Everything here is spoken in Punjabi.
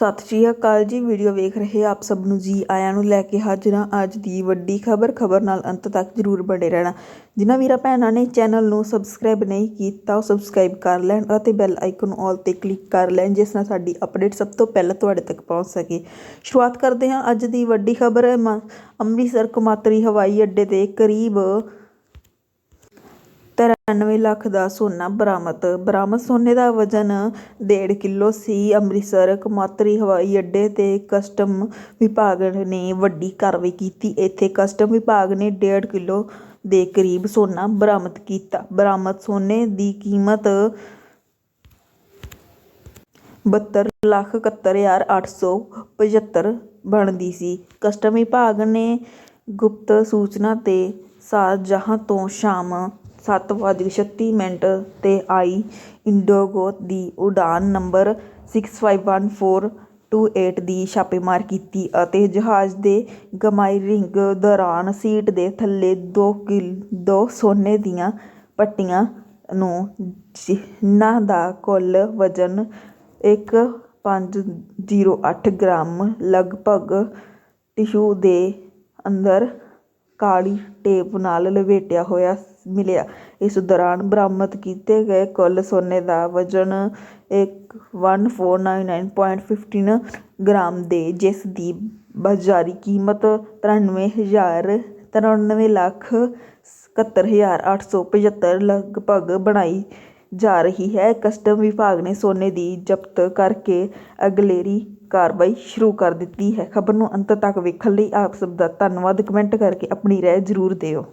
ਸਤਿ ਸ਼੍ਰੀ ਅਕਾਲ ਜੀ, ਵੀਡੀਓ ਵੇਖ ਰਹੇ ਆਪ ਸਭ ਨੂੰ ਜੀ ਆਇਆਂ ਨੂੰ ਲੈ ਕੇ ਹਾਜ਼ਰ ਹਾਂ। ਅੱਜ ਦੀ ਵੱਡੀ ਖਬਰ ਖਬਰ ਨਾਲ ਅੰਤ ਤੱਕ ਜਰੂਰ ਬਣੇ ਰਹਿਣਾ। ਜਿਨ੍ਹਾਂ ਵੀਰਾਂ ਭੈਣਾਂ ਨੇ ਚੈਨਲ ਨੂੰ ਸਬਸਕ੍ਰਾਈਬ ਨਹੀਂ ਕੀਤਾ, ਉਹ ਸਬਸਕ੍ਰਾਈਬ ਕਰ ਲੈਣ ਅਤੇ ਬੈਲ ਆਈਕਨ ਆਲ ਤੇ ਕਲਿੱਕ ਕਰ ਲੈਣ, ਜਿਸ ਨਾਲ ਸਾਡੀ ਅਪਡੇਟ ਸਭ ਤੋਂ ਪਹਿਲਾਂ ਤੁਹਾਡੇ ਤੱਕ ਪਹੁੰਚ ਸਕੇ। ਸ਼ੁਰੂਆਤ ਕਰਦੇ ਹਾਂ ਅੱਜ ਦੀ ਵੱਡੀ ਖਬਰ। ਅੰਮ੍ਰਿਤਸਰ ਕਮਾਤਰੀ ਹਵਾਈ ਅੱਡੇ ਦੇ ਕਰੀਬ 93 ਲੱਖ ਦਾ ਸੋਨਾ ਬਰਾਮਦ। ਬਰਾਮਦ ਸੋਨੇ ਦਾ ਵਜ਼ਨ ਡੇਢ ਕਿਲੋ ਸੀ। ਅੰਮ੍ਰਿਤਸਰ ਕਮਾਤਰੀ ਹਵਾਈ ਅੱਡੇ ਤੇ ਕਸਟਮ ਵਿਭਾਗ ਨੇ ਵੱਡੀ ਕਾਰਵਾਈ ਕੀਤੀ। ਇੱਥੇ ਕਸਟਮ ਵਿਭਾਗ ਨੇ ਡੇਢ ਕਿਲੋ ਦੇ ਕਰੀਬ ਸੋਨਾ ਬਰਾਮਦ ਕੀਤਾ। ਬਰਾਮਦ ਸੋਨੇ ਦੀ ਕੀਮਤ 72 ਲੱਖ 71 ਹਜ਼ਾਰ 875 ਬਣਦੀ ਸੀ। ਕਸਟਮ ਵਿਭਾਗ ਨੇ ਗੁਪਤ ਸੂਚਨਾ ਤੇ ਸ਼ਾਹਜਹਾਂ ਤੋਂ ਸ਼ਾਮ 7:36 ਮਿੰਟ ਤੇ ਆਈ ਇੰਡੀਗੋ ਦੀ ਉਡਾਨ ਨੰਬਰ 651428 ਦੀ ਛਾਪੇਮਾਰੀ ਕੀਤੀ ਅਤੇ ਜਹਾਜ਼ ਦੇ ਗਮਾਈਰਿੰਗ ਦੌਰਾਨ ਸੀਟ ਦੇ ਥੱਲੇ ਦੋ ਕਿਲ, ਦੋ ਸੋਨੇ ਦੀਆਂ ਪੱਟੀਆਂ ਨੂੰ ਜਿਨ੍ਹਾਂ ਦਾ ਕੁੱਲ ਵਜ਼ਨ ਇੱਕ ਪੰਜ ਜ਼ੀਰੋ ਅੱਠ ਗ੍ਰਾਮ ਲਗਭਗ ਟਿਸ਼ੂ ਦੇ ਅੰਦਰ ਕਾਲੀ ਟੇਪ ਨਾਲ ਲਪੇਟਿਆ ਹੋਇਆ ਮਿਲਿਆ ਇਸ ਦੌਰਾਨ ਬਰਾਮਦ ਕੀਤੇ ਗਏ ਕੁੱਲ ਸੋਨੇ ਦਾ ਵਜ਼ਨ ਇੱਕ one four nine nine point fifteen gram ਦੇ ਜਿਸ ਦੀ ਬਾਜ਼ਾਰੀ ਕੀਮਤ ਤਰਾਨਵੇਂ ਹਜ਼ਾਰ ਤਰਾਨਵੇਂ ਲੱਖ ਇਕਹੱਤਰ ਹਜ਼ਾਰ ਅੱਠ ਸੌ ਪਝੱਤਰ ਲਗਭਗ ਬਣਾਈ ਜਾ ਰਹੀ ਹੈ ਕਸਟਮ ਵਿਭਾਗ ਨੇ ਸੋਨੇ ਦੀ ਜ਼ਬਤ ਕਰਕੇ ਅਗਲੇਰੀ ਕਾਰਵਾਈ ਸ਼ੁਰੂ ਕਰ ਦਿੱਤੀ ਹੈ ਖਬਰ ਨੂੰ ਅੰਤ ਤੱਕ ਵੇਖਣ ਲਈ ਆਪ ਸਭ ਦਾ ਧੰਨਵਾਦ ਕਮੈਂਟ ਕਰਕੇ ਆਪਣੀ ਰਾਏ ਜ਼ਰੂਰ ਦਿਓ